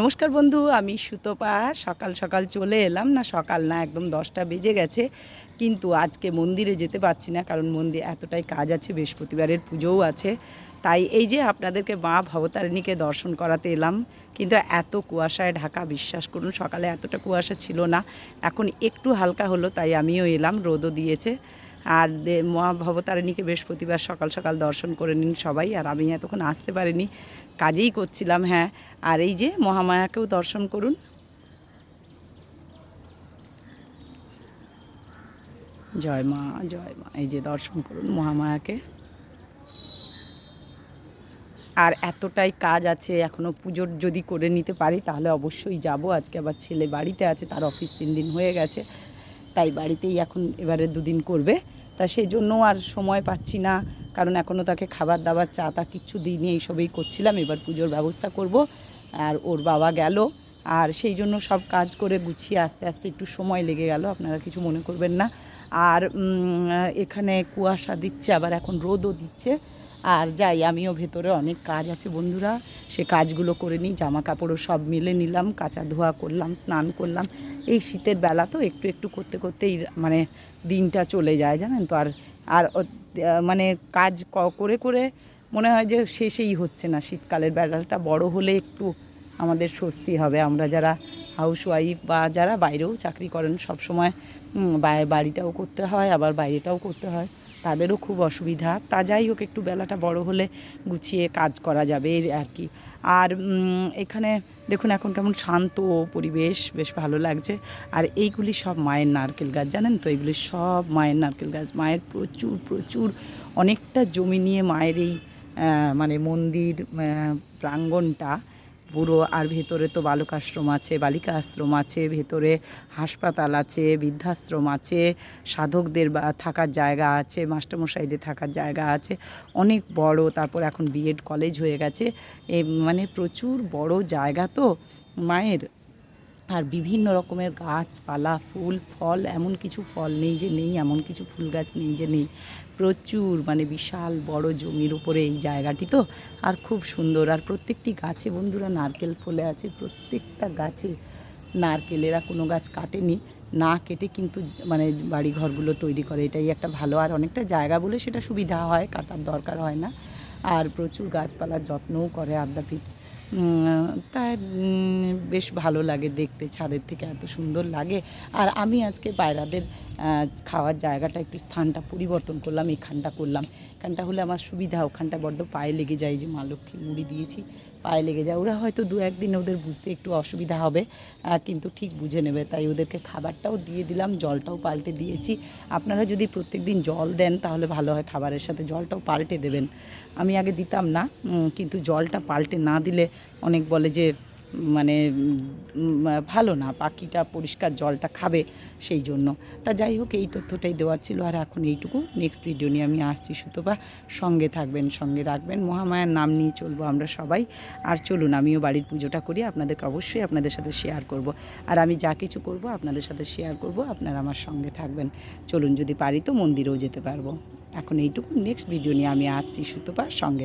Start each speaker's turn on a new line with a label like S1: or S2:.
S1: নমস্কার বন্ধু, আমি সুতপা। সকাল সকাল চলে এলাম। না, সকাল না, একদম দশটা বেজে গেছে। কিন্তু আজকে মন্দিরে যেতে পারছি না, কারণ মন্দির এতটাই কাজ আছে, বৃহস্পতিবারের পুজোও আছে। তাই এই যে আপনাদেরকে মা ভবতারিণীকে দর্শন করাতে এলাম, কিন্তু এত কুয়াশায় ঢাকা, বিশ্বাস করুন, সকালে এতটা কুয়াশা ছিল না। এখন একটু হালকা হলো, তাই আমিও এলাম, রোদও দিয়েছে। আর দে- মা ভবতারিণীকে বৃহস্পতিবার সকাল সকাল দর্শন করে নিন সবাই। আর আমি এতক্ষণ আসতে পারিনি, কাজেই করছিলাম হ্যাঁ। আর এই যে মহামায়াকেও দর্শন করুন। জয় মা জয় মা, এই যে দর্শন করুন মহামায়াকে। আর এতটাই কাজ আছে এখনও পুজোর যদি করে নিতে পারি, তাহলে অবশ্যই যাব। আজকে আবার ছেলে বাড়িতে আছে, তার অফিস তিন দিন হয়ে গেছে। তাই বাড়িতেই এখন এবারে দুদিন করবে। তা সেই জন্য আর সময় পাচ্ছি না, কারণ এখনও তাকে খাবার দাবার, চা তা কিচ্ছু দিইনি, এইসবেই করছিলাম। এবার পুজোর ব্যবস্থা করব। আর ওর বাবা গেল। আর সেই জন্য সব কাজ করে গুছিয়ে আস্তে আস্তে একটু সময় লেগে গেল। আপনারা কিছু মনে করবেন না। আর এখানে কুয়াশা দিচ্ছে, আবার এখন রোদও দিচ্ছে। আর যাই, আমিও ভেতরে অনেক কাজ আছে বন্ধুরা। সে কাজগুলো করে নিই জামা কাপড়ও সব মিলে নিলাম, কাঁচা ধোয়া করলাম, স্নান করলাম। এই শীতের বেলা তো একটু একটু করতে করতেই মানে দিনটা চলে যায়, জানেন তো? আর আর মানে কাজ করে করে মনে হয় যে শেষেই হচ্ছে না। শীতকালের বেলাটা বড় হলে একটু আমাদের স্বস্তি হবে। আমরা যারা হাউস ওয়াইফ বা যারা বাইরেও চাকরি করেন সব সময় বাড়িটাও করতে হয়, আবার বাইরেটাও করতে হয়। তাদেরও খুব অসুবিধা। তা যাই হোক, একটু বেলাটা বড় হলে গুছিয়ে কাজ করা যাবে আর কি। আর এখানে দেখুন, এখন কেমন শান্ত পরিবেশ, বেশ ভালো লাগছে। আর এইগুলি সব মায়ের নারকেল গাছ, জানেন তো? এইগুলি সব মায়ের নারকেল গাছ। মায়ের প্রচুর প্রচুর অনেকটা জমি নিয়ে মায়ের এই মানে মন্দির প্রাঙ্গণটা পুরো আর ভেতরে তো বালক আশ্রম আছে বালিকা আশ্রম আছে, ভেতরে হাসপাতাল আছে, বৃদ্ধাশ্রম আছে, সাধকদের বা থাকার জায়গা আছে, মাস্টারমশাইদের থাকার জায়গা আছে, অনেক বড়, তারপর এখন বিএড কলেজ হয়ে গেছে। এ মানে প্রচুর বড় জায়গা তো মায়ের। আর বিভিন্ন রকমের গাছপালা, ফুল, ফল, এমন কিছু ফল নেই যে নেই, এমন কিছু ফুল গাছ নেই যে নেই। প্রচুর মানে বিশাল বড় জমির উপরে এই জায়গাটি তো, আর খুব সুন্দর। আর প্রত্যেকটি গাছে বন্ধুরা নারকেল ফলে আছে, প্রত্যেকটা গাছে নারকেল। এরা কোনো গাছ কাটেনি, না কেটে কিন্তু মানে বাড়ি ঘরগুলো তৈরি করে। এটাই একটা ভালো আর অনেকটা জায়গা বলে সেটা সুবিধা হয়, কাটার দরকার হয় না। আর প্রচুর গাছপালার যত্নও করে আদ্যাপীঠ। তাই বেশ ভালো লাগে দেখতে, ছাদের থেকে এত সুন্দর লাগে। আর আমি আজকে বাইরাদের খাওয়ার জায়গাটা, একটু স্থানটা পরিবর্তন করলাম, এখানটা করলাম। এখানটা হলে আমার সুবিধা, ওখানটা বড্ড পায়ে লেগে যায় যে মা লক্ষ্মী মুড়ি দিয়েছি। পায়ে লেগে যায়। ওরা হয়তো দু একদিন ওদের বুঝতে একটু অসুবিধা হবে কিন্তু ঠিক বুঝে নেবে। তাই ওদেরকে খাবারটাও দিয়ে দিলাম, জলটাও পাল্টে দিয়েছি। আপনারা যদি প্রত্যেক দিন জল দেন, তাহলে ভালো হয় খাবারের সাথে। জলটাও পাল্টে দেবেন। আমি আগে দিতাম না কিন্তু জলটা পাল্টে না দিলে অনেক বলে যে মানে ভালো না। পাখিটা পরিষ্কার জলটা খাবে। সেই জন্য। তা যাই হোক, এই তথ্যটাই দেওয়া ছিল। আর এখন এইটুকু। নেক্সট ভিডিও নিয়ে আমি আসছি সুতপা। সঙ্গে থাকবেন, সঙ্গে রাখবেন। মহামায়ার নাম নিয়ে চলবো আমরা সবাই। আর চলুন, আমিও বাড়ির পুজোটা করি। আপনাদেরকে অবশ্যই আপনাদের সাথে শেয়ার করব। আর আমি যা কিছু করব, আপনাদের সাথে শেয়ার করব। আপনারা আমার সঙ্গে থাকবেন। চলুন, যদি পারি তো মন্দিরেও যেতে পারব। এখন এইটুকু। নেক্সট ভিডিও নিয়ে আমি আসছি সুতপা। সঙ্গে